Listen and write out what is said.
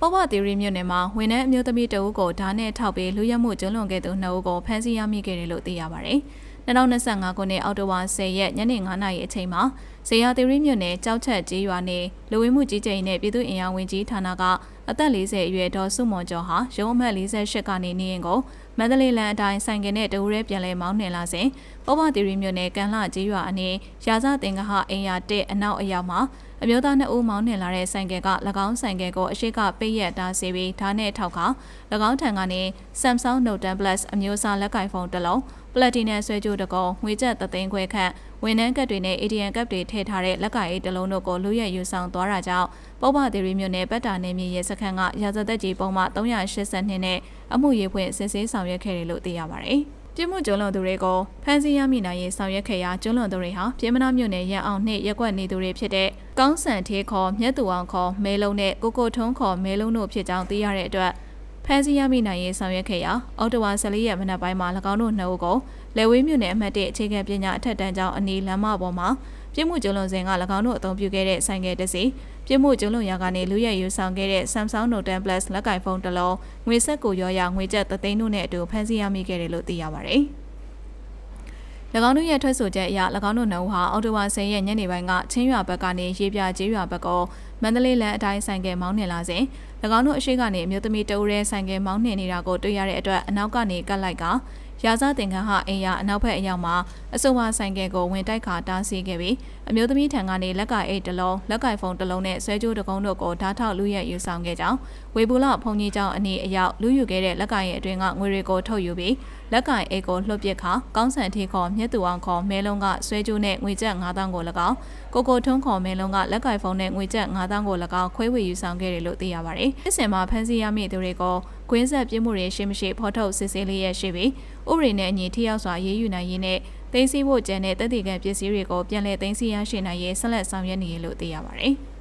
ပေါ်ပသီရီမြို့နယ်မှာဝန်ထမ်းအမျိုးသမီးတအုပ်ကိုဓာတ်နဲ့ထောက်ပြီးလူရက်မှုကျွလွန်ခဲ့သူနှစ်ဦးကိုဖမ်းဆီးရမိခဲ့တယ်လို့သိရပါတယ်။ 2025ခုနှစ်အောက်တိုဘာ10ရက်ညနေ9:00နာရီအချိန်မှာဇေယျသီရိမြို့နယ်ကြောက်ချက်ကြီးရွာနယ်လူဝင်မှုကြီးကြပ်ရေးနဲ့ပြည်သူ့အင်အားဝင်ကြီးဌာနကအသက်40အရွယ်ဒေါ်စုမွန်ကျော်ဟာရုံးအမှတ်48ကနေနေရင်ကိုမန္တလေးလမ်းအတိုင်းဆိုင်ကယ်နဲ့တအူးရဲပြန်လဲမောင်းနှင်လာစဉ်ပေါ်ပသီရီမြို့နယ်ကန်လှကြီးရွာအနီးရာဇသင်္ကဟအင်ယာတက်အနောက်အရောက်မှာအမျိုးသားနှစ်ဦးမောင်းနှင်လာတဲ့ဆိုင်ကယ်က၎င်းဆိုင်ကယ်ကိုအရှိကပိတ်ရက်တားစီပြီးဓာတ်နဲ့ထောက်က၎င်းထံကနေ Samsung Note 10 Plus အမျိုးအစားလက်ကင်ဖုန်းတစ်လုံး ပလက်တီနယ်ဆွဲကြိုးတစ်ကုံငွေကျပ်သသိန်းခွဲခန့်ဝန်ထမ်းကတ်တွေနဲ့ ATM ကတ်တွေထည့်ထားတဲ့လက်ကင်အိတ်တစ်လုံးတို့ကိုလူရဲယူဆောင်သွားတာကြောင့်ပုပ္ပသီရိမြို့နယ်ပတ်တာနယ်မြေရဲစခန်းကရာဇသက်ကြီးပုံမှ382နဲ့အမှုရေးဖွင့်စစ်ဆေးဆောင်ရွက်ခဲ့တယ်လို့သိရပါတယ်။ပြစ်မှုကျူးလွန်သူတွေကိုဖမ်းဆီးရမိနိုင်ရေးဆောင်ရွက်ခဲ့ရာကျူးလွန်သူတွေဟာပြည်မနာမြို့နယ်ရန်အောင်နှင့်ရက်ကွက်နေသူတွေဖြစ်တဲ့ကောင်းဆန်သေးခေါ်မြတ်သူအောင်ခေါ်မဲလုံးနဲ့ကိုကိုထုံးခေါ်မဲလုံးတို့ဖြစ်ကြောင်းသိရတဲ့အတွက် ဖမ်းဆီးရမိနိုင်ရေးဆောင်ရွက်ခဲ့ရာအော်တိုဝါ14ရက်မနက်ပိုင်းမှာ၎င်းတို့နှစ်ဦးကိုလေဝေးမြို့နယ်အမှတ်1အခြေခံပညာအထက်တန်းကျောင်းအနီးလမ်းမပေါ်မှာပြစ်မှုကျူးလွန်စဉ်က၎င်းတို့အသုံးပြုခဲ့တဲ့ဆိုင်ကယ်တစ်စီးပြစ်မှုကျူးလွန်ရာကနေလူရဲယူဆောင်ခဲ့တဲ့ Samsung Note 10 Plus လက်ကင်ဖုန်းတစ်လုံးငွေဆက်ကိုရောရငွေကျပ်သသိန်းတို့နဲ့အတူဖမ်းဆီးရမိခဲ့တယ်လို့သိရပါတယ်။၎ င်းတို့ရဲ့ထွက်ဆိုချက်အရ၎င်းတို့နှစ်ဦးဟာအော်တိုဝါ10ရက်ညနေပိုင်းကချင်းရွာဘက်ကနေရေပြကျေးရွာဘက်ကိုမန္တလေးလမ်းအတိုင်းဆိုင်ကယ်မောင်းနှင်လာစဉ်၎င်းတို့အရှိကနေအမျိုးသမီးတဦးရဲဆိုင်ကယ်မောင်းနှင်နေတာကိုတွေ့ရတဲ့အတွက်အနောက်ကနေကတ်လိုက်က ရာဇသင်္ကန်းဟာအိမ်ယာအနောက်ဘက်အရောက်မှာအဆိုပါဆိုင်ကယ်ကိုဝင်တိုက်ခါတားဆီးခဲ့ပြီးအမျိုးသမီးထံကနေလက်ကအိတ်တစ်လုံးလက်ကင်ဖုန်းတစ်လုံးနဲ့ဆွဲကြိုးတစ်ကုန်းတို့ကိုဓာတ်ထောက်လူရဲယူဆောင်ခဲ့ကြောင်းဝေဘူလဖုန်ကြီးကျောင်းအနီးအရောက်လူယူခဲ့တဲ့လက်ကင်ရဲ့အတွင်းကငွေတွေကိုထုတ်ယူပြီးလက်ကင်အိတ်ကိုလှုပ်ပစ်ခါကောင်းဆန်ထီခေါ်မြက်သူအောင်ခေါ်မဲလုံးကဆွဲကြိုးနဲ့ငွေကျပ်9000ကို၎င်းကိုကိုထုံးခေါ်မဲလုံးကလက်ကင်ဖုန်းနဲ့ငွေကျပ်9000ကို၎င်းခွဲဝေယူဆောင်ခဲ့တယ်လို့သိရပါတယ်။အစ်စင်မှာဖမ်းဆီးရမိသူတွေကိုကွင်းဆက်ပြစ်မှုတွေရှိမရှိဖော်ထုတ်စစ်ဆေးလေးရရှိပြီးဥပဒေနဲ့အညီထိရောက်စွာရေးယူနိုင်ရေးနဲ့သိသိဖို့ကြံတဲ့တည်တည်ခံပစ္စည်းတွေကိုပြန်လည်သိသိရရှိနိုင်ရေးဆက်လက်ဆောင်ရွက်နေရလို့သိရပါတယ်။